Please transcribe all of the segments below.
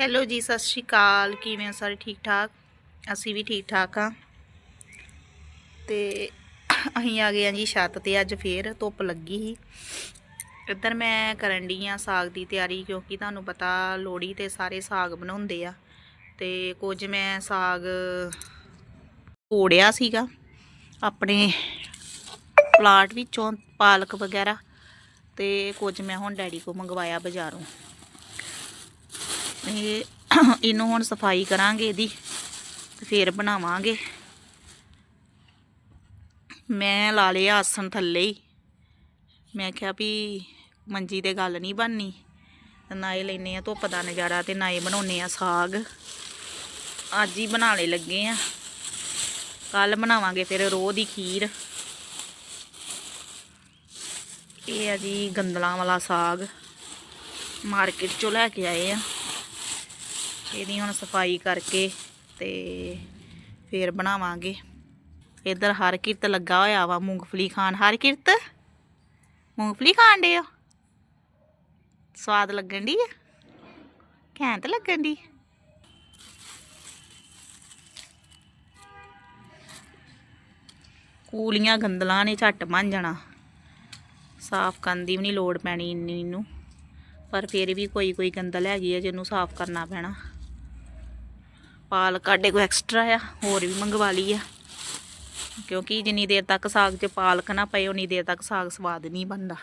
Hello ਜੀ, ਸਤਿ ਸ਼੍ਰੀ ਅਕਾਲ। ਕਿਵੇਂ ਸਾਰੇ ਠੀਕ ਠਾਕ? ਅਸੀਂ ਵੀ ਠੀਕ ਠਾਕ ਆ ਤੇ ਅਸੀਂ ਆ ਗਏ ਆ ਜੀ ਛੱਤ ਤੇ, ਅੱਜ ਫੇਰ ਧੁੱਪ ਲੱਗੀ ਸੀ। ਇੱਧਰ ਮੈਂ ਕਰਨ ਡਈ ਆ ਸਾਗ ਦੀ ਤਿਆਰੀ, ਕਿਉਂਕਿ ਤੁਹਾਨੂੰ ਪਤਾ ਲੋਹੜੀ ਤੇ ਸਾਰੇ ਸਾਗ ਬਣਾਉਂਦੇ ਆ। ਤੇ ਕੁਝ ਮੈਂ ਸਾਗ ਤੋੜਿਆ ਸੀਗਾ, ਆਪਣੇ ਪਲਾਟ ਵਿੱਚੋਂ ਪਾਲਕ ਵਗੈਰਾ, ਤੇ ਕੁਝ ਮੈਂ ਹੁਣ ਡੈਡੀ ਕੋ ਮੰਗਵਾਇਆ ਬਾਜ਼ਾਰੋਂ। ਇਹ ਇਹਨੂੰ ਹੁਣ ਸਫ਼ਾਈ ਕਰਾਂਗੇ ਇਹਦੀ ਤੇ ਫੇਰ ਬਣਾਵਾਂਗੇ। ਮੈਂ ਲਾ ਲਿਆ ਆਸਣ ਥੱਲੇ ਹੀ। ਮੈਂ ਕਿਹਾ ਵੀ ਮੰਜੀ ਤੇ ਗੱਲ ਨਹੀਂ ਬਣਨੀ। ਤੇ ਨਾ ਇਹ ਲੈਨੇ ਆ ਧੁੱਪ ਦਾ ਨਜ਼ਾਰਾ ਤੇ ਨਾ ਇਹ ਬਣਾਉਨੇ ਆ ਸਾਗ। ਅੱਜ ਹੀ ਬਣਾਉਣੇ ਲੱਗੇ ਆ। ਕੱਲ ਬਣਾਵਾਂਗੇ ਫਿਰ ਰੋਹ ਦੀ ਖੀਰ। ਇਹ ਆ ਜੀ ਗੰਦਲਾਂ ਵਾਲਾ ਸਾਗ। ਮਾਰਕੀਟ ਚੋਂ ਲੈ ਕੇ ਆਏ ਆ। ਇਹਦੀ ਹੁਣ ਸਫ਼ਾਈ ਕਰਕੇ ਤੇ ਫੇਰ ਬਣਾਵਾਂਗੇ। ਇੱਧਰ ਹਰ ਕਿਰਤ ਲੱਗਾ ਹੋਇਆ ਵਾ ਮੂੰਗਫਲੀ ਖਾਣ। ਹਰ ਕਿਰਤ ਮੂੰਗਫਲੀ ਖਾਣ ਦੇ ਹੋ? ਸਵਾਦ ਲੱਗਣ ਦੀ ਆ? ਘੈਂਟ ਲੱਗਣ ਦੀ ਕੂਲੀਆਂ ਗੰਦਲਾਂ ਨੇ ਝੱਟ ਬਣ ਜਾਣਾ। ਸਾਫ਼ ਕਰਨ ਦੀ ਵੀ ਨਹੀਂ ਲੋੜ ਪੈਣੀ ਇੰਨੀ ਨੂੰ। ਪਰ ਫਿਰ ਵੀ ਕੋਈ ਕੋਈ ਗੰਦਲ ਹੈਗੀ ਆ ਜਿਹਨੂੰ ਸਾਫ਼ ਕਰਨਾ ਪੈਣਾ। ਪਾਲਕ ਸਾਡੇ ਕੋਲ ਐਕਸਟਰਾ ਆ ਹੋਰ ਵੀ ਮੰਗਵਾ ਲਈ ਆ। ਕਿਉਂਕਿ ਜਿੰਨੀ ਦੇਰ ਤੱਕ ਸਾਗ 'ਚ ਪਾਲਕ ਨਾ ਪਏ ਉਨੀ ਦੇਰ ਤੱਕ ਸਾਗ ਸਵਾਦ ਨਹੀਂ ਬਣਦਾ।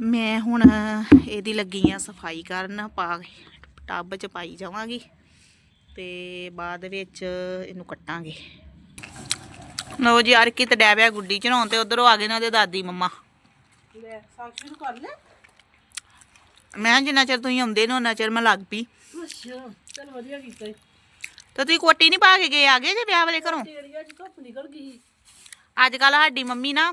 ਮੈਂ ਹੁਣ ਇਹਦੀ ਲੱਗੀ ਆ ਸਫ਼ਾਈ ਕਰਨ ਪਾ ਟੱਬ 'ਚ ਪਾਈ ਜਾਵਾਂਗੀ ਤੇ ਬਾਅਦ ਵਿੱਚ ਇਹਨੂੰ ਕੱਟਾਂਗੇ। ਲਓ ਜੀ ਯਾਰ ਕਿਤੇ ਡੈਬਿਆ ਗੁੱਡੀ ਚੜਾਉਣ ਤੇ ਉਧਰੋਂ ਆ ਗਏ ਨੇ ਉਹਦੇ ਦਾਦੀ ਮੰਮਾ। ਲੈ ਸਾਗ ਸ਼ੁਰੂ ਕਰ ਲੈ। ਮੈਂ ਜਿੰਨਾ ਚਿਰ ਤੁਸੀਂ ਆਉਂਦੇ ਨੇ ਉਹਨਾਂ ਚਿਰ ਮੈਂ ਲੱਗ ਪਈ। ਅੱਛਾ ਚਲ ਵਧੀਆ ਕੀਤਾ ਈ। ਤੇ ਤੁਸੀਂ ਕੋਟੀ ਨਹੀਂ ਪਾ ਕੇ ਗਏ ਆ ਗਏ ਜੇ ਵਿਆਹ ਵਾਲੇ ਘਰੋਂ? ਏਰੀਆ ਚ ਧੁੱਪ ਨਿਕਲ ਗਈ ਅੱਜ ਕੱਲ ਸਾਡੀ ਮੰਮੀ ਨਾ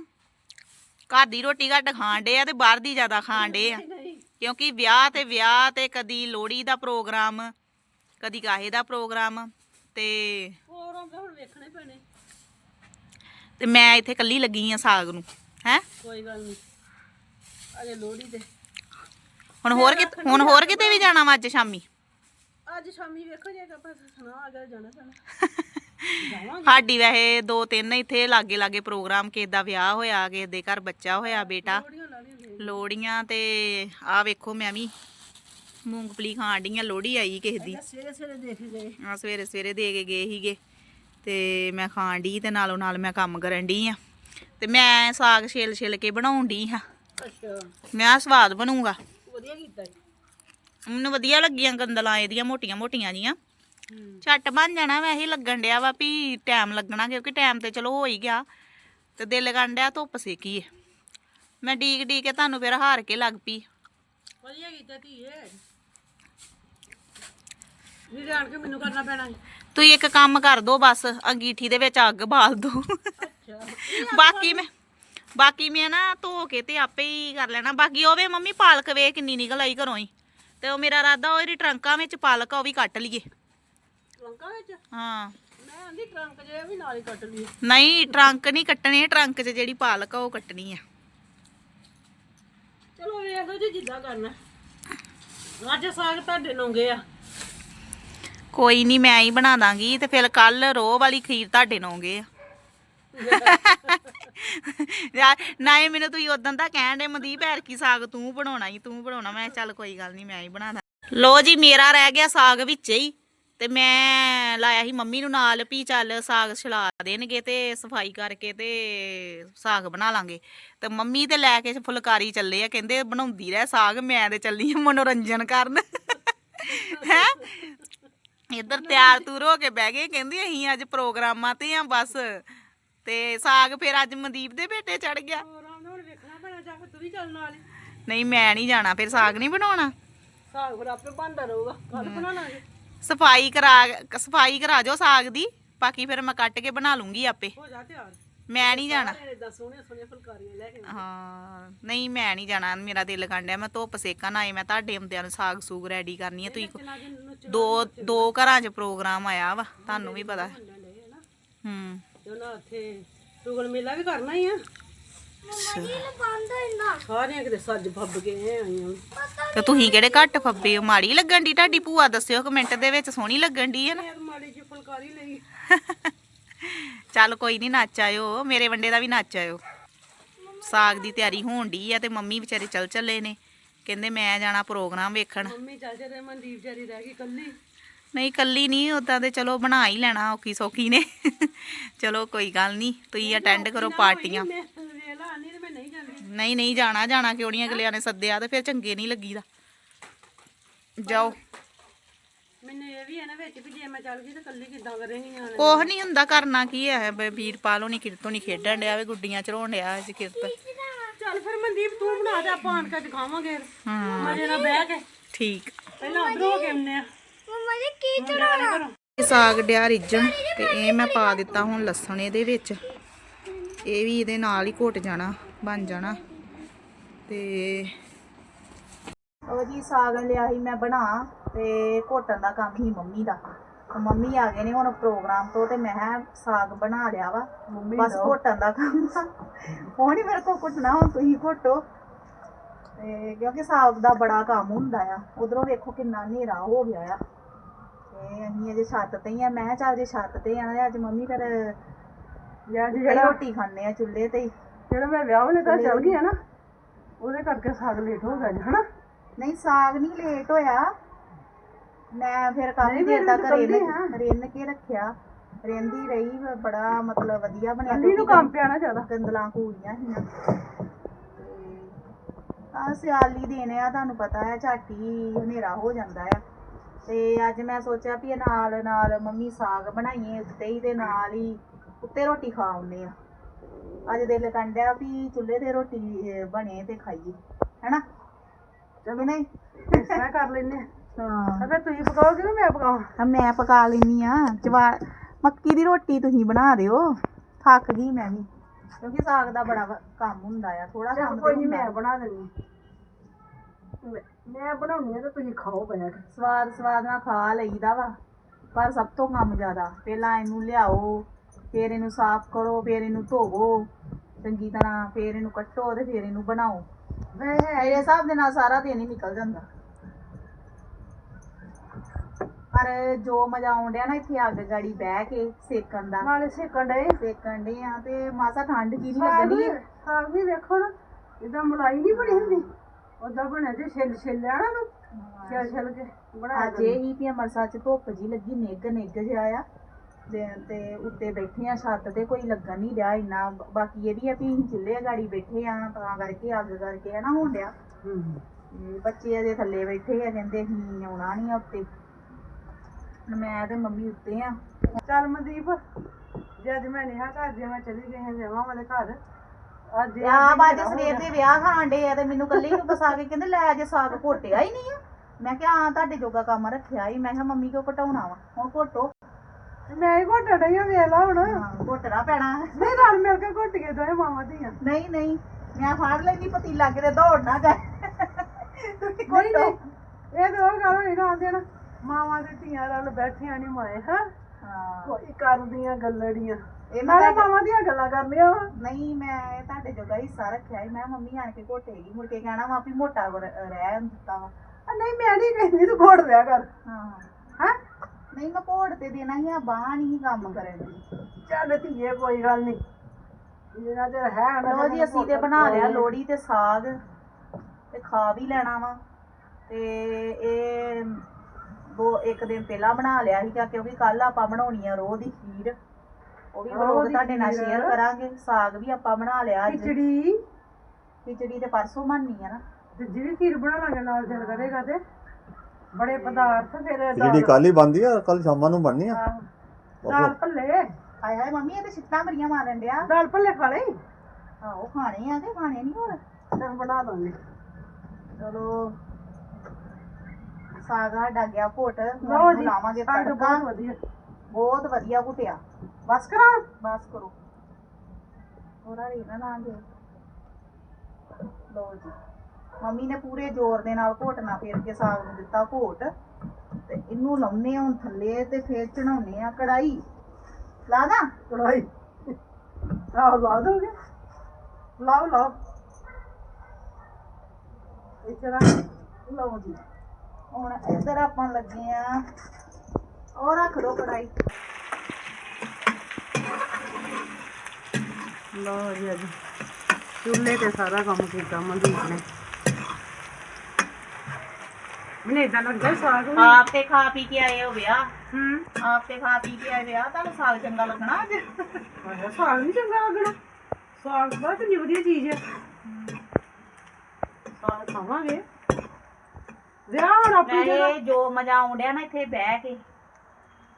ਘਰ ਦੀ ਰੋਟੀ ਘੱਟ ਖਾਣ ਡੇ ਆ ਤੇ ਬਾਹਰ ਦੀ ਜ਼ਿਆਦਾ ਖਾਣ ਡੇ ਆ। ਨਹੀਂ। ਕਿਉਂਕਿ ਵਿਆਹ ਤੇ ਵਿਆਹ ਤੇ ਕਦੀ ਲੋਹੜੀ ਦਾ ਪ੍ਰੋਗਰਾਮ ਕਦੀ ਕਾਹੇ ਦਾ ਪ੍ਰੋਗਰਾਮ ਤੇ ਹੋਰ ਆਉਂਦੇ ਹੁਣ ਵੇਖਣੇ ਪੈਣੇ। ਤੇ ਮੈਂ ਇੱਥੇ ਕੱਲੀ ਲੱਗੀ ਆ ਸਾਗ ਨੂੰ ਹੈ? ਕੋਈ ਗੱਲ ਨਹੀਂ ਅਜੇ ਲੋਹੜੀ ਤੇ। ਹੁਣ ਹੋਰ ਕਿ ਹੁਣ ਹੋਰ ਕਿਤੇ ਵੀ ਜਾਣਾ ਵਾ ਅੱਜ ਸ਼ਾਮੀ? ਅੱਜ ਸ਼ਾਮੀ ਵੇਖੋ ਜੇ ਆਪਾਂ ਸੁਣਾ ਆ ਗਿਆ ਜਾਣਾ ਪੈਣਾ ਜਾਵਾਂਗੇ। ਸਾਡੀ ਵੈਸੇ ਦੋ ਤਿੰਨ ਇੱਥੇ ਲਾਗੇ ਲਾਗੇ ਪ੍ਰੋਗਰਾਮ ਕਿਸੇ ਦਾ ਵਿਆਹ ਹੋਇਆ ਕਿਸੇ ਦੇ ਘਰ ਬੱਚਾ ਹੋਇਆ ਬੇਟਾ। ਲੋੜੀਆਂ ਤੇ ਆਹ ਵੇਖੋ ਮੈਂ ਵੀ ਮੂੰਗਫਲੀ ਖਾਣ ਡੀਆਂ ਲੋੜੀ ਆਈ ਕਿਸੇ ਦੀ। ਸਵੇਰੇ ਸਵੇਰੇ ਦੇਖ ਗਏ। ਆ ਸਵੇਰੇ ਸਵੇਰੇ ਦੇ ਕੇ ਗਏ ਸੀਗੇ। ਤੇ ਮੈਂ ਖਾਣ ਡਈ ਤੇ ਨਾਲੋਂ ਨਾਲ ਮੈਂ ਕੰਮ ਕਰਨ ਡਈ ਆ। ਤੇ ਮੈਂ ਸਾਗ ਛਿਲ ਛਿਲ ਕੇ ਬਣਾਉਣ ਡਈ ਹਾਂ। ਅੱਛਾ। ਮੈਂ ਸਵਾਦ ਬਣੂਗਾ। ਵਧੀਆ ਕੀਤਾ। ਮੈਨੂੰ ਵਧੀਆ ਲੱਗੀਆਂ ਗੰਦਲਾਂ ਇਹਦੀਆਂ ਮੋਟੀਆਂ ਮੋਟੀਆਂ ਜੀਆਂ। ਝੱਟ ਬਣ ਜਾਣਾ ਵੈਸੇ ਲੱਗਣ ਡਿਆ ਵਾ ਵੀ ਟਾਈਮ ਲੱਗਣਾ ਕਿਉਂਕਿ ਟਾਈਮ ਤੇ ਚਲੋ ਹੋ ਹੀ ਗਿਆ। ਤੇ ਦਿਲ ਕਰਨ ਡਿਆ ਧੁੱਪ ਸੇਕੀ। ਹੈ ਮੈਂ ਡੀਕ ਡੀਕ ਕੇ ਤੁਹਾਨੂੰ ਫਿਰ ਹਾਰ ਕੇ ਲੱਗ ਪਈ। ਵਧੀਆ ਕੀਤਾ ਧੀਏ। ਨਹੀਂ ਜਾਣ ਕੇ ਮੈਨੂੰ ਕਰਨਾ ਪੈਣਾ। ਤੁਸੀਂ ਇੱਕ ਕੰਮ ਕਰ ਦੋ ਬਸ ਅੰਗੀਠੀ ਦੇ ਵਿੱਚ ਅੱਗ ਬਾਲ ਦੋ। ਬਾਕੀ ਮੈਂ ਬਾਕੀ ਮੈਂ ਨਾ ਧੋ ਕੇ ਤੇ ਆਪੇ ਹੀ ਕਰ ਲੈਣਾ। ਬਾਕੀ ਉਹ ਵੇ ਮੰਮੀ ਪਾਲਕ ਵੇ ਕਿੰਨੀ ਨਿਕਲ ਆਈ ਘਰੋਂ ਹੀ। ਤੇ ਉਹ ਮੇਰਾ ਇਰਾਦਾ ਉਹ ਇਹਦੀ ਟਰੰਕਾਂ ਵਿੱਚ ਪਾਲਕ ਆ ਉਹ ਵੀ ਕੱਟ ਲਈਏ। ਟਰੰਕਾਂ ਵਿੱਚ? ਹਾਂ। ਮੈਂ ਆਂਦੀ ਟਰੰਕ ਜੇ ਵੀ ਨਾਲ ਹੀ ਕੱਟ ਲਈ ਨਹੀਂ ਟਰੰਕ ਨਹੀਂ ਕੱਟਣੇ ਟਰੰਕ 'ਚ ਜਿਹੜੀ ਪਾਲਕ ਆ ਉਹ ਕੱਟਣੀ ਆ। ਚਲੋ ਵੇਖ ਲਓ ਜੀ ਜਿੱਦਾਂ ਕਰਨਾ। ਅੱਜ ਸਾਗ ਤੁਹਾਡੇ ਨੋਂਗੇ ਆ। ਕੋਈ ਨਹੀਂ ਮੈਂ ਹੀ ਬਣਾ ਦਾਂਗੀ ਤੇ ਫਿਰ ਕੱਲ ਰੋਹ ਵਾਲੀ ਖੀਰ ਤੁਹਾਡੇ ਨੋਗੇ ਆ। ਯਾਰ ਨਾ ਮੈਨੂੰ ਤੁਸੀਂ ਉਦੋਂ ਦਾ ਕਹਿਣ ਦੇ ਮਨਦੀਪ ਐਰ ਕੀ ਸਾਗ ਤੂੰ ਬਣਾਉਣਾ ਹੀ ਤੂੰ ਬਣਾਉਣਾ। ਮੈਂ ਚੱਲ ਕੋਈ ਗੱਲ ਨਹੀਂ ਮੈਂ ਹੀ ਬਣਾ ਲੋ ਜੀ, ਮੇਰਾ ਰਹਿ ਗਿਆ ਸਾਗ ਵਿੱਚ ਹੀ, ਤੇ ਮੈਂ ਲਾਇਆ ਸੀ ਮੰਮੀ ਨੂੰ ਨਾਲ ਵੀ ਚੱਲ ਸਾਗ ਛਲਾ ਦੇਣਗੇ ਤੇ ਸਫ਼ਾਈ ਕਰਕੇ ਤੇ ਸਾਗ ਬਣਾ ਲਾਂਗੇ। ਤੇ ਮੰਮੀ ਤੇ ਲੈ ਕੇ ਫੁਲਕਾਰੀ ਚੱਲੇ ਆ, ਕਹਿੰਦੇ ਬਣਾਉਂਦੀ ਰਹਿ ਸਾਗ, ਮੈਂ ਤੇ ਚੱਲੀ ਆ ਮਨੋਰੰਜਨ ਕਰਨ। ਹੈ? ਇੱਧਰ ਤਿਆਰ ਤੂਰ ਹੋ ਕੇ ਬਹਿ ਗਏ, ਕਹਿੰਦੀ ਅਸੀਂ ਅੱਜ ਪ੍ਰੋਗਰਾਮਾਂ ਤੇ ਆ ਬਸ। ਤੇ ਸਾਗ ਫਿਰ ਅੱਜ ਮਨਦੀਪ ਦੇ ਬੇਟੇ ਚੜ ਗਿਆ। ਹੋਰ ਆਉਂਦੇ ਹੁਣ ਵੇਖਣਾ ਪੈਣਾ ਜਾ ਕੇ ਤੂੰ ਵੀ ਚੱਲ ਨਾਲ ਹੀ। ਨਹੀਂ ਮੈਂ ਨਹੀਂ ਜਾਣਾ ਫਿਰ ਸਾਗ ਨਹੀਂ ਬਣਾਉਣਾ। ਸਾਗ ਫਿਰ ਆਪੇ ਬਣਦਾ ਰਹੂਗਾ ਕੱਲ ਬਣਾ ਲਾਂਗੇ। ਸਫ਼ਾਈ ਕਰਾ ਸਫ਼ਾਈ ਕਰਾ ਜਾਓ ਸਾਗ ਦੀ ਬਾਕੀ ਫਿਰ ਮੈਂ ਕੱਟ ਕੇ ਬਣਾ ਲੂੰਗੀ ਆਪੇ। ਹੋ ਜਾ ਤਿਆਰ। ਮੈਂ ਨਹੀਂ ਜਾਣਾ। ਹਾਂ ਨਹੀਂ ਮੈਂ ਨਹੀਂ ਜਾਣਾ ਮੇਰਾ ਦਿਲ ਕਾਂਡਿਆ ਮੈਂ ਧੁੱਪ ਸੇਕਾਂ ਨਾ ਆਏ ਮੈਂ ਤੁਹਾਡੇ ਆਉਂਦਿਆਂ ਨੂੰ ਸਾਗ ਸੂਗ ਰੈਡੀ ਕਰਨੀ ਹੈ ਤੁਸੀਂ ਦੋ ਦੋ ਘਰਾਂ 'ਚ ਪ੍ਰੋਗਰਾਮ ਆਇਆ ਵਾ ਤੁਹਾਨੂੰ ਵੀ ਪਤਾ। ਹੂੰ। ਤੇ ਉਹਨਾਂ ਉੱਥੇ ਟੁਗਲ ਮੇਲਾ ਵੀ ਕਰਨਾ ਹੀ ਆ। ਸਾਰੀਆਂ ਕਿਤੇ ਸੱਜ ਫੱਬ ਕੇ ਆਈਆਂ ਤੇ ਤੁਸੀਂ ਕਿਹੜੇ ਘੱਟ ਫੱਬੇ ਹੋ? ਮਾੜੀ ਲੱਗਣ ਦੀ ਤੁਹਾਡੀ ਭੂਆ ਦੱਸਿਓ ਕਮੈਂਟ ਦੇ ਵਿੱਚ ਸੋਹਣੀ ਲੱਗਣ ਦੀ ਹੈ ਨਾ? ਯਾਰ ਮਾੜੀ ਜਿਹੀ ਫੁਲਕਾਰੀ ਲਈ। ਚੱਲ ਕੋਈ ਨਹੀਂ ਨੱਚ ਆਇਓ। ਮੇਰੇ ਵੰਡੇ ਦਾ ਵੀ ਨੱਚ ਆਇਓ। ਸਾਗ ਦੀ ਤਿਆਰੀ ਹੋਣ ਦੀ ਆ ਤੇ ਮੰਮੀ ਵਿਚਾਰੇ ਚੱਲ ਚੱਲੇ ਨੇ। ਕਹਿੰਦੇ ਮੈਂ ਜਾਣਾ ਪ੍ਰੋਗਰਾਮ ਵੇਖਣ। ਮੰਮੀ ਚੱਲ ਚਲੇ ਮਨਦੀਪ ਜਾਰੀ ਰਹਿ ਗਈ ਕੱਲੀ ਨਹੀਂ ਕੱਲੀ ਨਹੀਂ ਉਦਾਂ ਤੇ ਚਲੋ ਬਣਾ ਹੀ ਲੈਣਾ ਔਖੀ ਸੌਖੀ ਨੇ। ਚਲੋ ਕੋਈ ਗੱਲ ਨਹੀਂ ਤੁਸੀਂ ਅਟੈਂਡ ਕਰੋ ਪਾਰਟੀਆਂ। ਨਹੀਂ ਨਹੀਂ ਜਾਣਾ ਜਾਣਾ ਕਿਉਂ ਨਹੀਂ ਅਗਲਿਆਂ ਨੇ ਸੱਦਿਆ ਤੇ ਫਿਰ ਚੰਗੇ ਨਹੀਂ ਲੱਗੀਦਾ। ਜਾਓ। ਮੈਨੂੰ ਇਹ ਵੀ ਹੈ ਨਾ ਵਿੱਚ ਵੀ ਜੇ ਮੈਂ ਚੱਲ ਗਈ ਤਾਂ ਕੱਲੀ ਕਿੱਦਾਂ ਕਰੇਂਗੀ ਨਿਆਣੇ ਕੁਛ ਨਹੀਂ ਹੁੰਦਾ ਕਰਨਾ ਕੀ ਹੈ? ਬ- ਵੀਰਪਾਲ ਹੋਣੀ ਕਿਰਤੋਂ ਨਹੀਂ ਖੇਡਣ ਡਿਆ ਵੇ ਗੁੱਡੀਆਂ ਚੜਾਉਣ ਡਿਆ ਸੀ ਕਿਰਤ। ਚੱਲ ਫਿਰ ਮਨਦੀਪ ਤੂੰ ਬਣਾ ਦੇ ਆਪਾਂ ਆਣ ਕੇ ਦਿਖਾਵਾਂਗੇ। ਹਾਂ। ਮਜੇ ਨਾਲ ਬਹਿ ਕੇ ਠੀਕ। ਪਹਿਲਾਂ ਉਧਰ ਹੋ ਕੇ ਆਉਂਦੇ ਆ। ਸਾਗ ਡਿਆ ਰਿੱਝਣ ਤੇ ਇਹ ਮੈਂ ਪਾ ਦਿੱਤਾ ਹੁਣ ਲਸਣ ਇਹਦੇ ਵਿੱਚ। ਇਹ ਵੀ ਇਹਦੇ ਨਾਲ ਹੀ ਘੁੱਟ ਜਾਣਾ ਬਣ ਜਾਣਾ। ਤੇ ਉਹ ਜੀ ਸਾਗ ਲਿਆ ਸੀ ਮੈਂ ਬਣਾ ਤੇ ਘੋਟਣ ਦਾ ਕੰਮ ਹੀ ਮੰਮੀ ਦਾ। ਤੇ ਮੰਮੀ ਆ ਗਏ ਨੇ ਹੁਣ ਪ੍ਰੋਗਰਾਮ ਤੋਂ ਤੇ ਮੈਂ ਕਿਹਾ ਸਾਗ ਬਣਾ ਲਿਆ ਵਾ। ਬਸ ਘੋਟਣ ਦਾ ਕੰਮ ਹੁਣ ਹੀ ਮੇਰੇ ਕੋਲ ਘੁੱਟਣਾ ਹੁਣ ਤੁਸੀਂ ਘੋਟੋ। ਤੇ ਕਿਉਂਕਿ ਸਾਗ ਦਾ ਬੜਾ ਕੰਮ ਹੁੰਦਾ ਆ। ਉਧਰੋਂ ਵੇਖੋ ਕਿੰਨਾ ਹਨੇਰਾ ਹੋ ਗਿਆ ਆ। ਤੇ ਅਸੀਂ ਅਜੇ ਛੱਤ ਤੇ ਹੀ ਆ। ਮੈਂ ਕਿਹਾ ਚੱਲ ਜੇ ਛੱਤ ਤੇ ਆਣਾ ਤੇ ਅੱਜ ਮੰਮੀ ਫਿਰ ਯਾਰ ਜਿਹੜੀ ਜਿਹੜਾ ਰੋਟੀ ਖਾਣੇ ਆ ਚੁੱਲ੍ਹੇ ਤੇ ਹੀ। ਜਿਹੜਾ ਮੈਂ ਵਿਆਹ ਵਾਲੇ ਘਰ ਚੱਲ ਗਈ ਆ ਨਾ ਉਹਦੇ ਕਰਕੇ ਸਾਗ ਲੇਟ ਹੋ ਗਿਆ ਜੀ ਹਨਾ? ਨਹੀਂ ਸਾਗ ਨਹੀਂ ਲੇਟ ਹੋਇਆ। ਮੈਂ ਫਿਰ ਕਾਫੀ ਦੇਰ ਤੱਕ ਰਿੰਨ ਕੇ ਰੱਖਿਆ। ਰਿੰਦੀ ਰਹੀ ਬੜਾ ਮਤਲਬ ਵਧੀਆ ਬਣਿਆ ਕੱਲੀ ਨੂੰ ਕੰਮ ਪਿਆ ਨਾ ਜ਼ਿਆਦਾ। ਗੰਦਲਾਂ ਕੂੜੀਆਂ ਸੀਆਂ ਆ ਸਿਆਲੀ ਦਿਨ ਆ ਤੁਹਾਨੂੰ ਪਤਾ ਹੈ ਝਾਟੀ ਹਨੇਰਾ ਹੋ ਜਾਂਦਾ ਆ। ਤੇ ਅੱਜ ਮੈਂ ਸੋਚਿਆ ਵੀ ਇਹ ਨਾਲ ਨਾਲ ਮੰਮੀ ਸਾਗ ਬਣਾਈਏ ਉੱਤੇ ਹੀ ਤੇ ਨਾਲ ਹੀ ਉੱਤੇ ਰੋਟੀ ਖਾ ਆਉਂਦੇ ਆ। ਅੱਜ ਦਿਲ ਕੰਡਿਆ ਵੀ ਚੁੱਲ੍ਹੇ ਤੇ ਰੋਟੀ ਅਹ, ਬਣੇ ਤੇ ਖਾਈਏ ਹੈਨਾ? ਚਲੋ ਨਹੀਂ ਇਸ ਤਰ੍ਹਾਂ ਕਰ ਲੈਨੇ ਆ। ਹਾਂ। ਅਬੇ ਤੁਸੀਂ ਪਕਾਓਗੇ ਨਾ ਮੈਂ ਪਕਾਵਾਂ? ਆ ਮੈਂ ਪਕਾ ਲੈਨੀ ਆ। ਚਵਾ ਮੱਕੀ ਦੀ ਰੋਟੀ ਤੁਸੀਂ ਬਣਾ ਦਿਓ ਥੱਕ ਗਈ ਮੈਂ ਵੀ। ਕਿਉਂਕਿ ਸਾਗ ਦਾ ਬੜਾ ਵ- ਕੰਮ ਹੁੰਦਾ ਆ ਥੋੜਾ ਕੰਮ ਤੇ ਕੋਈ ਨਹੀਂ ਹੁੰਦਾ। ਮੈਂ ਬਣਾ ਦਿੰਦੀ ਮੈਂ ਬਣਾਉਣੀ ਆ ਤੇ ਤੁਸੀਂ ਖਾਓ ਬੈਠ। ਕੇ ਸਵਾਦ ਸਵਾਦ ਨਾਲ ਖਾ ਲਈਦਾ ਵਾ ਪਰ ਸਭ ਤੋਂ ਕੰਮ ਜ਼ਿਆਦਾ। ਪਹਿਲਾਂ ਇਹਨੂੰ ਲਿਆਓ ਫਿਰ ਇਹਨੂੰ ਸਾਫ਼ ਕਰੋ ਫਿਰ ਇਹਨੂੰ ਧੋਵੋ ਚੰਗੀ ਤਰ੍ਹਾਂ ਫਿਰ ਇਹਨੂੰ ਕੱਟੋ ਤੇ ਫਿਰ ਇਹਨੂੰ ਬਣਾਓ। ਮੇਰੇ ਹਿਸਾਬ ਦੇ ਨਾਲ ਸਾਰਾ ਦਿਨ ਹੀ ਨਿਕਲ ਜਾਂਦਾ। ਪਰ ਜੋ ਮਜ਼ਾ ਆਉਂਦਿਆ ਨਾ ਇੱਥੇ ਅੱਗ ਗਾੜੀ ਬਹਿ ਕੇ ਸੇਕਣ ਦਾ। ਨਾਲੇ ਸੇਕਣ ਡਏ? ਸੇਕਣ ਦੇ ਆ ਤੇ ਮਾਸਾ ਠੰਡ ਜੀ ਨਹੀਂ ਲੱਗਣੀ ਵੀ ਸਾਗ ਵੀ ਵੇਖੋ ਨਾ ਇਦਾਂ ਮਲਾਈ ਨਹੀਂ ਬਣੀ ਹੁੰਦੀ? ਉਦਾਂ ਬਣਿਆ ਜੇ ਛਿੱਲ ਛਿੱਲ ਲੈਣਾ ਨਾ ਛਿੱਲ ਛਿੱਲ ਕੇ ਬਣਾਇਆ ਅੱਜ ਇਹ ਹੀ ਵੀ ਅੰਮ੍ਰਿਤਸਰ ਚ ਧੁੱਪ ਜੀ ਲੱਗੀ ਨਿੱਘ ਨਿੱਘ ਜਿਹਾ ਆ। ਤੇ ਤੇ ਉੱਤੇ ਬੈਠੇ ਆ ਛੱਤ ਤੇ ਕੋਈ ਲੱਗਣ ਨਹੀਂ ਰਿਹਾ ਇੰਨਾ। ਬਾਕੀ ਇਹ ਵੀ ਆ ਵੀ ਚੁੱਲ੍ਹੇ ਗਾੜੀ ਬੈਠੇ ਆ ਤਾਂ ਕਰਕੇ ਅੱਗ ਕਰਕੇ ਆ ਨਾ ਹੋਣ ਡਿਆ। ਬੱਚੇ ਅਜੇ ਥੱਲੇ ਬੈਠੇ ਆ ਕਹਿੰਦੇ ਅਸੀਂ ਆਉਣਾ ਨਹੀਂ ਉੱਤੇ। ਮੈਂ ਤੇ ਮੰਮੀ ਉੱਤੇ ਆ। ਚੱਲ ਮਨਦੀਪ ਜੇ ਅੱਜ ਮੈਂ ਨਿਹਾ ਘਰ ਜੇ ਮੈਂ ਚਲੀ ਗਈ ਹਾਂ ਵਿਆਹਾਂ ਵਾਲੇ ਘਰ। ਅੱਜ ਇਹ ਆ ਹੋ ਸਵੇਰ। ਦੇ ਵਿਆਹ ਖਾਣ ਡੇ ਆ ਤੇ ਮੈਨੂੰ ਕੱਲੀ ਨੂੰ ਫਸਾ ਕੇ ਕਹਿੰਦੇ ਲੈ ਜੇ ਸਾਗ ਘੋਟਿਆ ਹੀ ਨਹੀਂ ਆ। ਮੈਂ ਕਿਹਾ ਹਾਂ ਤੁਹਾਡੇ ਜੋਗਾ ਕੰਮ ਰੱਖਿਆ ਹੀ। ਮੈਂ ਕਿਹਾ ਮੰਮੀ ਕਿਉਂ ਘਟਾਉਣਾ ਵਾ? ਹੁਣ ਘੋਟੋ। ਮੈਂ ਹੀ ਘੋਟਾ ਡਈ ਆ ਵੇਖ ਲਾ ਹੁਣ। ਹਾਂ ਘੋਟਣਾ ਪੈਣਾ। ਨਹੀਂ ਰਲ ਮਿਲ ਕੇ ਘੁੱਟ ਕੇ ਦੋਏ ਮਾਵਾਂ ਧੀਆਂ। ਨਹੀਂ ਨਹੀਂ। ਮੈਂ ਫੜ ਲੈਂਦੀ ਪਤੀਲਾ ਕਿਤੇ ਦੌੜਨਾ ਜਾਏ। ਤੁਸੀਂ ਨਹੀਂ ਇਹ ਤਾਂ ਉਹ ਗੱਲ ਹੋਈ ਨਾ ਆਂਦੇ ਨਾ ਮਾਵਾਂ ਦੇ ਧੀਆਂ ਰਲ ਬੈਠੀਆਂ ਨਹੀਂ ਮਾਏ ਹਾਂ? ਹਾਂ। ਕੋਈ ਕਰਦੀਆਂ ਗੱਲੜੀਆਂ। ਇਹ ਮੈਂ ਨਾਲੇ ਮਾਵਾਂ ਦੀਆਂ ਗੱਲਾਂ ਕਰਨੀਆਂ ਵਾ। ਨਹੀਂ ਮੈਂ ਤੁਹਾਡੇ ਜੋਗਾ ਹਿੱਸਾ ਰੱਖਿਆ ਸੀ। ਮੈਂ ਕਿਹਾ ਮੰਮੀ ਆਣ ਕੇ ਘੋਟੇਗੀ ਮੁੜ ਕੇ ਕਹਿਣਾ ਵਾ ਵੀ ਮੋਟਾ ਰਹਿ ਦਿੱਤਾ ਵਾ। ਆ ਨਹੀਂ ਮੈਂ ਨਹੀਂ ਕਹਿੰਦੀ ਤੂੰ ਘੋੜ ਲਿਆ ਕਰ। ਹਾਂ। ਹਾਂ? ਨਹੀਂ ਮੈਂ ਘੋੜ ਤੇ ਦੇਣਾ ਹੀ ਆ ਬਾਹ ਨਹੀਂ ਕੰਮ ਕਰਨ ਦੀ। ਚੱਲ ਧੀਏ ਕੋਈ ਗੱਲ ਨਹੀਂ। ਜਿਹੜਾ ਤੇ ਹੈ ਨਾ ਲੋ ਜੀ ਅਸੀਂ ਤੇ ਬਣਾ ਲਿਆ ਲੋੜੀ ਤੇ ਸਾਗ ਤੇ ਖਾ ਵੀ ਲੈਣਾ ਵਾ। ਤੇ ਇਹ ਦੋ ਇੱਕ ਦਿਨ ਪਹਿਲਾਂ ਬਣਾ ਲਿਆ ਸੀਗਾ ਕਿਉਂਕਿ ਕੱਲ ਆਪਾਂ ਬਣਾਉਣੀ ਆ ਰੋਹ ਦੀ ਖੀਰ। ਉਹ ਵੀ ਦੀ ਤੁਹਾਡੇ ਨਾਲ। ਸ਼ੇਅਰ ਕਰਾਂਗੇ ਸਾਗ ਵੀ ਆਪਾਂ ਬਣਾ ਲਿਆ ਅੱਜ। ਖਿਚੜੀ। ਖਿਚੜੀ ਤੇ ਪਰਸੋਂ ਬਣਨੀ ਆ ਨਾ। ਤੇ ਜਿਹੜੀ ਖੀਰ ਬਣਾ ਲਾਂਗੇ ਨਾਲ ਦਿਲ ਕਰੇਗਾ ਤੇ ਬੜੇ ਪਦਾਰਥ ਫਿਰ ਜਿਹੜੀ ਕੱਲ ਹੀ ਬਣਦੀ ਆ ਕੱਲ ਸ਼ਾਮਾਂ ਨੂੰ ਬਣਨੀ ਆ। ਦਾਲ ਭੱਲੇ। ਹਾਏ ਹਾਏ ਮੰਮੀ ਇਹ ਤੇ ਛਿੱਟਾਂ ਬੜੀਆਂ ਮਾਰਨ ਡਿਆ। ਦਾਲ ਭੱਲੇ ਖਾ ਲਈ? ਆਹੋ ਖਾਣੇ ਆ ਤੇ ਖਾਣੇ ਨਹੀਂ ਹੋਰ। ਚੱਲ ਬਣਾ ਦਾਂਗੇ ਚਲੋ। ਸਾਗ ਸਾਡਾ ਗਿਆ ਘੁੱਟ ਲਾਵਾਂਗੇ ਤੜਕਾ। ਬਹੁਤ ਵਧੀਆ। ਬਹੁਤ ਵਧੀਆ ਘੁੱਟਿਆ। ਬਸ ਕਰਾਂ? ਬਸ ਕਰੋ। ਥੋੜਾ ਰੀਨਾ ਨਾ ਦੇ ਲਓ ਜੀ। ਮੰਮੀ ਨੇ ਪੂਰੇ ਜ਼ੋਰ ਦੇ ਨਾਲ ਘੋਟਣਾ ਫੇਰ ਕੇ ਸਾਗ ਨੂੰ ਦਿੱਤਾ ਘੋਟ। ਤੇ ਇਹਨੂੰ ਲਾਉਨੇ ਆ ਹੁਣ ਥੱਲੇ ਤੇ ਫੇਰ ਚੜਾਉਨੇ ਆ ਕੜਾਈ ਲਾ ਦਾਂ? ਕੜਾਈ ਆਹ ਲਾ ਦੋਗੇ? ਲਾਓ ਲਾਓ। ਇੱਥੇ ਰੱਖ। ਲਓ ਜੀ। ਹੁਣ ਇੱਧਰ ਆਪਾਂ ਲੱਗੇ ਆ। ਉਹ ਰੱਖ ਦੋ ਕੜਾਈ ਲਓ ਜੀ ਅੱਜ ਚੁੱਲ੍ਹੇ ਤੇ ਸਾਰਾ ਕੰਮ ਕੀਤਾ ਮਨਦੀਪ ਨੇ। ਮੈਨੂੰ ਇਦਾਂ ਲੱਗਦਾ ਸਾਗ ਵੀ ਆਪ ਤੇ ਖਾ ਪੀ ਕੇ ਆਏ ਹੋ ਵਿਆਹ। ਹੂੰ। ਆਪ ਤੇ ਖਾ ਪੀ ਕੇ ਆਏ ਵਿਆਹ ਤੁਹਾਨੂੰ ਸਾਗ ਚੰਗਾ ਲੱਗਣਾ ਅੱਜ? ਆਇਆ ਸਾਗ ਨਹੀਂ ਚੰਗਾ ਲੱਗਣਾ। ਸਾਗ ਬਹੁਤ ਕਿੰਨੀ ਵਧੀਆ ਚੀਜ਼ ਹੈ। ਸਾਗ ਖਾਵਾਂਗੇ। ਵਿਆਹ ਹੁਣ ਆਪਣੀ ਜਗ੍ਹਾ। ਵੈਸੇ ਜੋ ਮਜ਼ਾ ਆਉਂਦਿਆ ਨਾ ਇੱਥੇ ਬਹਿ ਕੇ।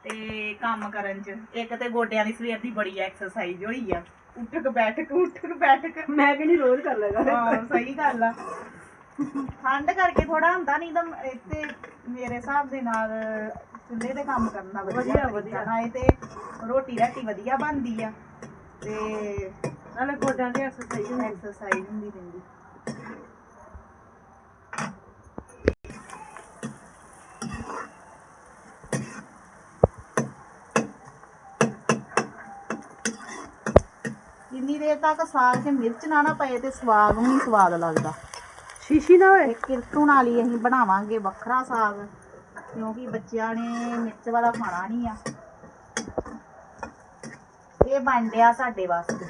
ਤੇ ਕੰਮ ਕਰਨ ਚ। ਇੱਕ ਤੇ ਗੋਡਿਆਂ ਦੀ ਸਵੇਰ ਦੀ ਬੜੀ ਐਕਸਰਸਾਈਜ਼ ਹੋਈ ਆ। ਉੱਠਕ ਬੈਠਕ ਉੱਠਕ ਬੈਠਕ। ਮੈਂ ਕਹਿੰਦੀ ਰੋਜ਼ ਕਰ ਲੇਗਾ ਹਾਂ ਸਹੀ ਗੱਲ ਆ। ਠੰਡ ਕਰਕੇ ਥੋੜਾ ਹੁੰਦਾ ਨਹੀਂ ਤਾਂ ਇੱਥੇ ਮੇਰੇ ਹਿਸਾਬ ਦੇ ਨਾਲ ਚੁੱਲ੍ਹੇ ਤੇ ਕੰਮ ਕਰਨਾ ਵਧੀਆ ਵਧੀਆ, ਵਧੀਆ। ਨਾਲੇ ਤੇ ਰੋਟੀ ਰਾਟੀ ਵਧੀਆ ਬਣਦੀ ਆ। ਤੇ ਨਾਲੇ ਗੋਡਿਆਂ ਦੀ ਐਕਸਰਸਾਈਜ਼ ਐਕਸਰਸਾਈਜ਼ ਹੁੰਦੀ ਰਹਿੰਦੀ। ਜਿੰਨੀ ਦੇਰ ਤੱਕ ਸਾਗ 'ਚ ਮਿਰਚ ਨਾ ਨਾ ਪਏ ਤੇ ਸਵਾਦ ਨਹੀਂ ਸਵਾਦ ਲੱਗਦਾ। ਸ਼ੀਸ਼ੀ ਨਾ ਹੋਏ ਇਹ ਕਿਰਤੂ ਨਾਲ ਹੀ ਅਸੀਂ ਬਣਾਵਾਂਗੇ ਵੱਖਰਾ ਸਾਗ ਕਿਉਂਕਿ ਬੱਚਿਆਂ ਨੇ ਮਿਰਚ ਵਾਲਾ ਖਾਣਾ ਨਹੀਂ ਆ। ਇਹ ਬਣ ਡਿਆ ਸਾਡੇ ਵਾਸਤੇ।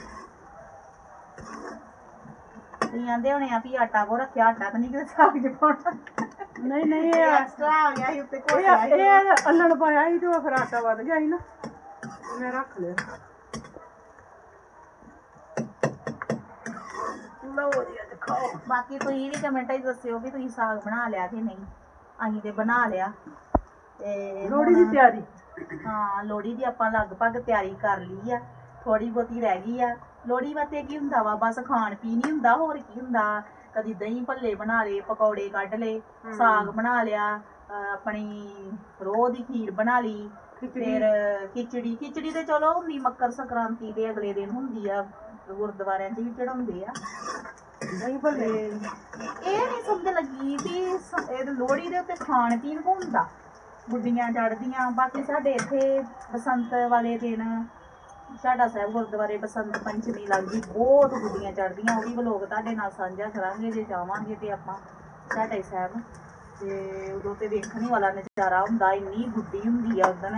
ਤੁਸੀਂ ਆਂਦੇ ਹੋਣੇ ਆ ਵੀ ਆਟਾ ਕੋ ਰੱਖਿਆ ਆਟਾ ਤਾਂ ਨਹੀਂ ਕਿਤੇ ਸਾਗ ਚ ਪਾਉਣਾ। ਨਹੀਂ ਨਹੀਂ ਇਹ ਇਹ ਐਕਸਟਰਾ ਆ ਗਿਆ ਸੀ ਉੱਤੇ ਇਹ ਕੋਟਿਆ ਸੀ। ਇਹ ਅੱਲਣ ਪਾਇਆ ਸੀ ਤੇ ਉਹ ਫਿਰ ਆਟਾ ਵੱਧ ਗਿਆ ਸੀ ਨਾ। ਮੈਂ ਰੱਖ ਲਿਆ। ਲਓ ਜੀ ਅੱਜ ਖਾਓ। ਬਾਕੀ ਤੁਸੀਂ ਵੀ ਕਮੈਂਟਾਂ 'ਚ ਦੱਸਿਓ ਵੀ ਤੁਸੀਂ ਸਾਗ ਬਣਾ ਲਿਆ ਕਿ ਨਹੀਂ। ਅਸੀਂ ਤੇ ਬਣਾ ਲਿਆ। ਤੇ ਲੋੜੀ ਦੀ ਹੁਣ- ਤਿਆਰੀ। ਹਾਂ ਲੋਹੜੀ ਦੀ ਆਪਾਂ ਲਗਭਗ ਤਿਆਰੀ ਕਰ ਲਈ ਆ। ਥੋੜੀ ਬਹੁਤੀ ਰਹਿ ਗਈ ਆ। ਲੋਹੜੀ ਵਾਸਤੇ ਕੀ ਹੁੰਦਾ ਵਾ? ਬਸ ਖਾਣ ਪੀਣ ਹੀ ਹੁੰਦਾ ਹੋਰ ਕੀ ਹੁੰਦਾ? ਕਦੀ ਦਹੀਂ ਭੱਲੇ ਬਣਾ ਲਏ ਪਕੌੜੇ ਕੱਢ ਲਏ ਸਾਗ ਬਣਾ ਲਿਆ ਅਹ ਆਪਣੀ ਰੋਹ ਦੀ ਖੀਰ ਬਣਾ ਲਈ ਫਿਰ ਖਿਚੜੀ ਖਿਚੜੀ ਤੇ ਚਲੋ ਹੁੰਦੀ ਮੱਕਰ ਸੰਕ੍ਰਾਂਤੀ ਦੇ ਅਗਲੇ ਦਿਨ ਹੁੰਦੀ ਆ। ਗੁਰਦੁਆਰਿਆਂ 'ਚ ਵੀ ਚੜਾਉਂਦੇ ਆ। ਨਹੀਂ ਭੱਲੇ। ਇਹ ਨਹੀਂ ਸਮਝ ਲੱਗੀ ਵੀ ਸ- ਇਹ ਲੋਹੜੀ ਦੇ ਉੱਤੇ ਖਾਣ ਪੀਣ ਹੁੰਦਾ? ਗੁੱਡੀਆਂ ਚੜਦੀਆਂ ਬਾਕੀ ਸਾਡੇ ਇੱਥੇ ਬਸੰਤ ਵਾਲੇ ਦਿਨ ਸਾਡਾ ਸਾਹਿਬ ਗੁਰਦੁਆਰੇ ਬਸੰਤ ਪੰਚਮੀ ਲੱਗਦੀ, ਬਹੁਤ ਗੁੱਡੀਆਂ ਚੜਦੀਆਂ ਉਹ ਵੀ ਵਲੋਗ ਤੁਹਾਡੇ ਨਾਲ ਸਾਂਝਾ ਕਰਾਂਗੇ, ਜੇ ਜਾਵਾਂਗੇ ਤੇ ਆਪਾਂ ਸਾਡੇ ਸਾਹਿਬ ਤੇ ਉਦੋਂ ਤੇ ਵੇਖਣ ਹੀ ਵਾਲਾ ਨਜ਼ਾਰਾ ਹੁੰਦਾ, ਇੰਨੀ ਗੁੱਡੀ ਹੁੰਦੀ ਆ ਉਦੋਂ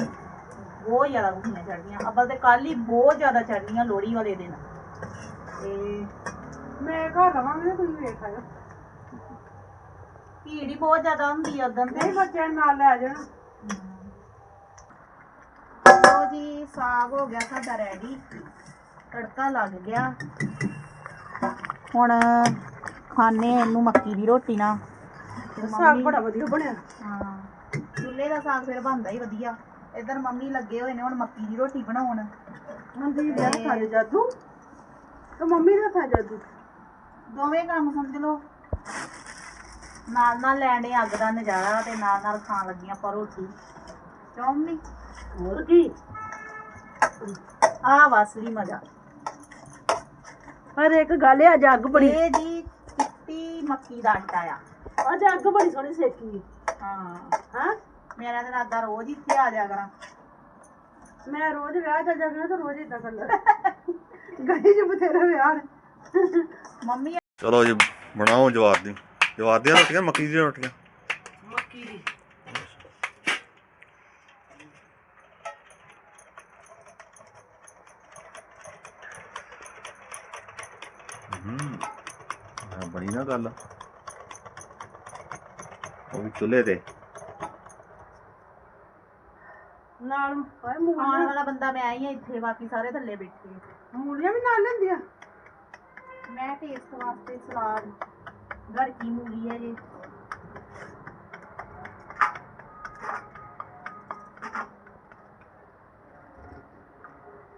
ਬਹੁਤ ਜ਼ਿਆਦਾ ਗੁੱਡੀਆਂ ਚੜਦੀਆਂ ਅੱਬਲ ਤੇ ਕੱਲ ਹੀ ਬਹੁਤ ਜ਼ਿਆਦਾ ਚੜਨੀਆਂ ਲੋਹੜੀ ਵਾਲੇ ਦਿਨ। ਤੇ ਮੈਂ ਘਰ ਰਵਾਂਗੇ ਤੇ ਤੁਸੀਂ ਵੇਖ ਆਇਓ। ਭੀੜ ਹੀ ਬਹੁਤ ਜ਼ਿਆਦਾ ਹੁੰਦੀ ਆ ਉਦੋਂ ਤੇ। ਨਹੀਂ ਬੱਚਿਆਂ ਨੂੰ ਨਾਲ ਲੈ ਜਾਣਾ। ਲੋ ਜੀ ਸਾਗ ਹੋ ਗਿਆ ਸਾਡਾ ਰੈਡੀ ਤੜਕਾ ਲੱਗ ਗਿਆ। ਹੁਣ ਖਾਣੇ ਇਹਨੂੰ ਮੱਕੀ ਦੀ ਰੋਟੀ ਨਾਲ। ਤੇ ਸਾਗ ਬੜਾ ਵਧੀਆ ਬਣਿਆ। ਹਾਂ ਚੁੱਲ੍ਹੇ ਦਾ ਸਾਗ ਫਿਰ ਬਣਦਾ ਹੀ ਵਧੀਆ। ਇਧਰ ਮੰਮੀ ਲੱਗੇ ਹੋਏ ਨੇ ਹੁਣ ਮੱਕੀ ਦੀ ਰੋਟੀ ਬਣਾਉਣ। ਮਨਦੀਪ ਦਾ ਖਾ ਲੈ ਜਾਦੂ। ਤੇ ਮੰਮੀ ਦਾ ਖਾ ਜਾਦੂ ਦੋਵੇਂ ਕੰਮ ਸਮਝ ਲਓ। ਨਾਲ ਨਾਲ ਲੈਣੇ ਅੱਗ ਦਾ ਨਜ਼ਾਰਾ ਤੇ ਨਾਲ ਨਾਲ ਖਾਣ ਲੱਗੀਆਂ ਪਰ ਰੋਟੀ ਚੌਮਨੀ ਹੋਰ ਕੀ? ਆ ਵਸਲੀ ਮਜ਼ਾ। ਪਰ ਇੱਕ ਗੱਲ ਹੈ ਅੱਜ ਅੱਗ ਬੜੀ। ਇਹ ਜੀ ਚਿੱਟੀ ਮੱਕੀ ਦਾ ਆਟਾ ਆ। ਅੱਜ ਅੱਗ ਬੜੀ ਸੋਹਣੀ ਸੇਕੀ ਹਾਂ। ਹਾਂ? ਮੇਰਾ ਤਾਂ ਇਰਾਦਾ ਰੋਜ਼ ਹੀ ਇੱਥੇ ਆ ਜਾ ਕਰਾਂ। ਮੈਂ ਰੋਜ਼ ਵਿਆਹ ਜਾ ਜਾਣਾ ਤਾਂ ਰੋਜ਼ ਇਦਾਂ ਕਰਨਾ ਗਲੀ 'ਚ ਬਥੇਰੇ ਵਿਆਹ ਨੇ ਮੰਮੀ ਚਲੋ ਜੀ ਬਣਾਓ ਜਵਾਰ ਦੀ। ਜਵਾਰ ਦੀਆਂ ਰੋਟੀਆਂ ਮੱਕੀ ਦੀਆਂ ਰੋਟੀਆਂ? ਮੱਕੀ ਦੀ। ਹੂੰ। ਆ ਬਣੀ ਨਾ ਗੱਲ। ਉਹ ਵੀ ਚੁੱਲ੍ਹੇ ਤੇ। ਨਾਲ ਹਾਏ ਮੂਲੀਆਂ ਵਾਲਾ ਬੰਦਾ ਮੈਂ ਹੀ ਆ ਇੱਥੇ ਬਾਕੀ ਸਾਰੇ ਥੱਲੇ ਬੈਠੇ। ਮੂਲੀਆਂ ਵੀ ਨਾਲ ਲੈਂਦੀਆਂ? ਮੈਂ ਟੇਸਟ ਵਾਸਤੇ ਸਲਾਦ ਘਰ ਕੀ ਮੂਲੀ ਹੈ ਜੀ।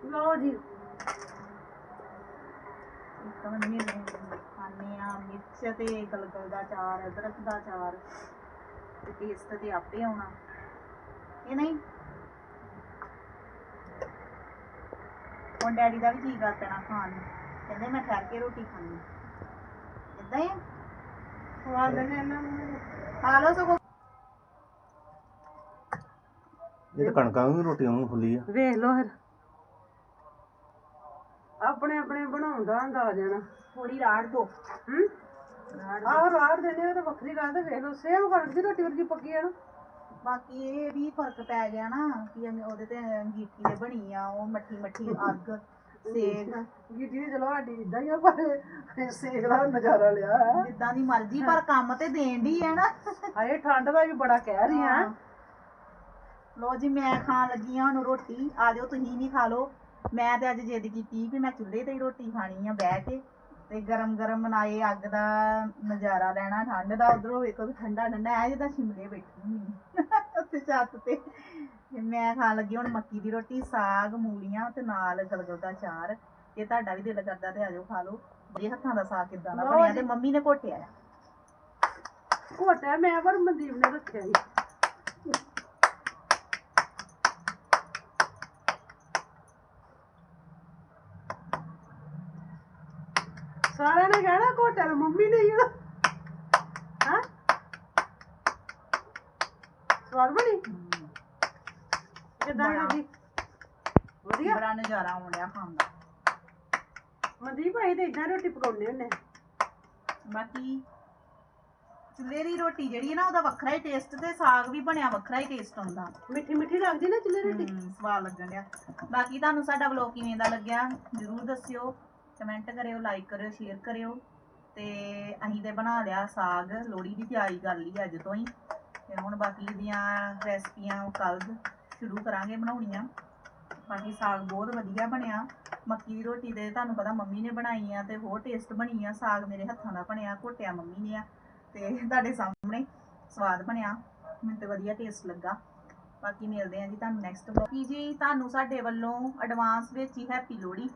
ਲਓ ਜੀ। ਇੱਕ ਮੰਮੀ ਨੇ ਖਾਣੇ ਆ ਮਿਰਚ ਤੇ ਗਲਗਲ ਦਾ ਚਾਰ, ਅਦਰਕ ਦਾ ਚਾਰ, ਤੇ ਟੇਸਟ ਤੇ ਆਪੇ ਆਉਣਾ। ਇਹ ਨਹੀਂ ਹੁਣ ਡੈਡੀ ਦਾ ਵੀ ਜੀ ਕਰ ਪੈਣਾ ਖਾਣ ਨੂੰ। ਕਹਿੰਦੇ ਮੈਂ ਠਹਿਰ ਕੇ ਰੋਟੀ ਖਾਣੀ ਇਦਾਂ ਹੀ? ਖਵਾ ਦੇਣੇ ਇਹਨਾਂ ਨੂੰ ਖਾ ਲਓ ਸਗੋਂ। ਇਹ ਤਾਂ ਕਣਕਾਂ ਵੀ ਰੋਟੀਆਂ ਨੂੰ ਫੁੱਲੀ ਆ। ਵੇਖ ਲਓ ਫਿਰ। ਆਪਣੇ ਆਪਣੇ ਬਣਾਉਣ ਦਾ ਅੰਦਾਜ਼ ਆ ਜਾਣਾ ਥੋੜੀ ਰਾੜ ਦੋ। ਹੂੰ? ਆਹ ਰਾੜ ਦੇਣੇ ਉਹ ਤਾਂ ਵੱਖਰੀ ਗੱਲ ਤੇ ਵੇਖ ਲਓ ਸੇਵ ਕਰਨ ਦੀ ਰੋਟੀ ਵਰਗੀ ਪੱਕੀ ਆ ਨਾ। ਬਾਕੀ ਇਹ ਵੀ ਫ਼ਰਕ ਪੈ ਗਿਆ ਨਾ ਕਿ ਅੰਗ- ਉਹਦੇ ਤੇ ਅੰਗੀਠੀ ਤੇ ਬਣੀ ਆ ਉਹ ਮੱਠੀ ਮੱਠੀ ਅੱਗ ਸੇਕ। ਗੀਟੀ ਦੀ ਚਲੋ ਸਾਡੀ ਇਦਾਂ ਹੀ ਆ ਪਰ ਸੇਕ ਦਾ ਨਜ਼ਾਰਾ ਲਿਆ ਹੈ। ਜਿੱਦਾਂ ਦੀ ਮਰਜ਼ੀ ਪਰ ਕੰਮ ਤੇ ਦੇਣ ਦੀ ਹੈ ਨਾ। ਹਾਏ ਠੰਡ ਦਾ ਵੀ ਬੜਾ ਕਹਿ ਰਹੀ ਆ ਲੋ ਜੀ ਮੈਂ ਖਾਣ ਲੱਗੀ ਆ ਹੁਣ ਰੋਟੀ। ਆ ਜਾਓ ਤੁਸੀਂ ਵੀ ਖਾ ਲਓ। ਮੈਂ ਤੇ ਅੱਜ ਜਿੱਦ ਕੀਤੀ ਵੀ ਮੈਂ ਚੁੱਲ੍ਹੇ ਤੇ ਹੀ ਰੋਟੀ ਖਾਣੀ ਆ ਬਹਿ ਕੇ। ਤੇ ਗਰਮ ਗਰਮ ਬਣਾਏ ਅੱਗ ਦਾ ਨਜ਼ਾਰਾ ਲੈਣਾ ਠੰਡ ਦਾ ਉਧਰੋਂ ਵੇਖੋ ਵੀ ਠੰਡਾ ਠੰਡਾ ਐ ਜਿੱਦਾਂ ਸ਼ਿਮਲੇ ਬੈਠੀ ਹੁੰਦੀ ਉੱਤੇ ਛੱਤ ਤੇ। ਮੈਂ ਖਾਣ ਲੱਗੀ ਹੁਣ ਮੱਕੀ ਦੀ ਰੋਟੀ ਸਾਗ ਮੂਲੀਆਂ ਤੇ ਨਾਲ ਗਲਗਲ ਦਾ ਚਾਰ ਜੇ ਤੁਹਾਡਾ ਵੀ ਦਿਲ ਕਰਦਾ ਤੇ ਆ ਜਾਓ ਖਾ ਲਓ। ਬੜੇ ਹੱਥਾਂ ਦਾ ਸਾਗ ਕਿਦਾਂ ਦਾ ਬਣਿਆ। ਤੇ ਮੰਮੀ ਨੇ ਘੋਟਿਆ ਆ। ਘੋਟਾ ਮੈਂ ਪਰ ਮਨਦੀਪ ਨੇ ਰੱਖਿਆ ਸੀ ਸਾਰਿਆਂ ਨੇ ਕਹਿਣਾ ਘੋਟਾ ਤਾਂ ਮੰਮੀ ਨੇ ਹੀ ਸਵਾਦ ਬਣੀ? ਕਿਦਾਂ। ਜੀ ਵਧੀਆ? ਬੜਾ ਨਜ਼ਾਰਾ ਆਉਣ ਡਿਆ ਖਾਣ ਦਾ। ਮਨਦੀਪ ਭਾਈ ਤੇ ਇਦਾਂ ਰੋਟੀ ਪਕਾਉਂਦੇ ਹੁੰਦੇ ਬਾਕੀ ਚੁੱਲ੍ਹੇ ਦੀ ਰੋਟੀ ਜਿਹੜੀ ਹੈ ਨਾ ਉਹਦਾ ਵੱਖਰਾ ਹੀ ਟੇਸਟ ਤੇ ਸਾਗ ਵੀ ਬਣਿਆ ਵੱਖਰਾ ਹੀ ਟੇਸਟ ਆਉਂਦਾ। ਮਿੱਠੀ ਮਿੱਠੀ ਲੱਗਦੀ ਨਾ ਚੁੱਲ੍ਹੇ ਰੋਟੀ? ਹਮ, ਸਵਾਦ ਲੱਗਣ ਡਿਆ। ਬਾਕੀ ਤੁਹਾਨੂੰ ਸਾਡਾ ਵਲੌਗ ਕਿਵੇਂ ਦਾ ਲੱਗਿਆ ਜਰੂਰ ਦੱਸਿਓ। ਕਮੈਂਟ ਕਰਿਓ ਲਾਈਕ ਕਰਿਓ ਸ਼ੇਅਰ ਕਰਿਓ ਤੇ ਅਸੀਂ ਤੇ ਬਣਾ ਲਿਆ ਸਾਗ, ਲੋਹੜੀ ਦੀ ਤਿਆਰੀ ਕਰ ਲਈ ਅੱਜ ਤੋਂ ਹੀ ਤੇ ਹੁਣ ਬਾਕੀ ਦੀਆਂ ਰੈਸਪੀਆਂ ਕੱਲ ਸ਼ੁਰੂ ਕਰਾਂਗੇ ਬਣਾਉਣੀਆਂ। ਬਾਕੀ ਸਾਗ ਬਹੁਤ ਵਧੀਆ ਬਣਿਆ। ਮੱਕੀ ਦੀ ਰੋਟੀ ਤੇ ਤੁਹਾਨੂੰ ਪਤਾ ਮੰਮੀ ਨੇ ਬਣਾਈ ਆ ਤੇ ਹੋਰ ਟੇਸਟ ਬਣੀ ਆ ਸਾਗ ਮੇਰੇ ਹੱਥਾਂ ਦਾ ਬਣਿਆ, ਘੋਟਿਆ ਮੰਮੀ ਨੇ ਆ ਤੇ ਤੁਹਾਡੇ ਸਾਹਮਣੇ ਸਵਾਦ ਬਣਿਆ। ਮੈਨੂੰ ਤੇ ਵਧੀਆ ਟੇਸਟ ਲੱਗਾ। ਬਾਕੀ ਮਿਲਦੇ ਆ ਜੀ ਤੁਹਾਨੂੰ ਨੈਕਸਟ ਵਲੌਗ ਜੀ ਤੁਹਾਨੂੰ ਸਾਡੇ ਵੱਲੋਂ ਐਡਵਾਂਸ ਵਿੱਚ ਹੀ ਹੈਪੀ ਲੋਹੜੀ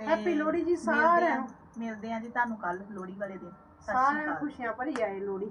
ਤੇ Happy ਲੋਹੜੀ ਜੀ ਮਿਲਦੇ ਸਾਰਿਆਂ ਨੂੰ। ਮਿਲਦੇ ਆ ਜੀ ਤੁਹਾਨੂੰ ਕੱਲ ਲੋਹੜੀ ਵਾਲੇ ਦਿਨ। ਸਤਿ ਸ਼੍ਰੀ ਸਾਰਿਆਂ ਨੂੰ ਅਕਾਲ। ਖੁਸ਼ੀਆਂ ਭਰੀ ਆਏ ਲੋੜੀ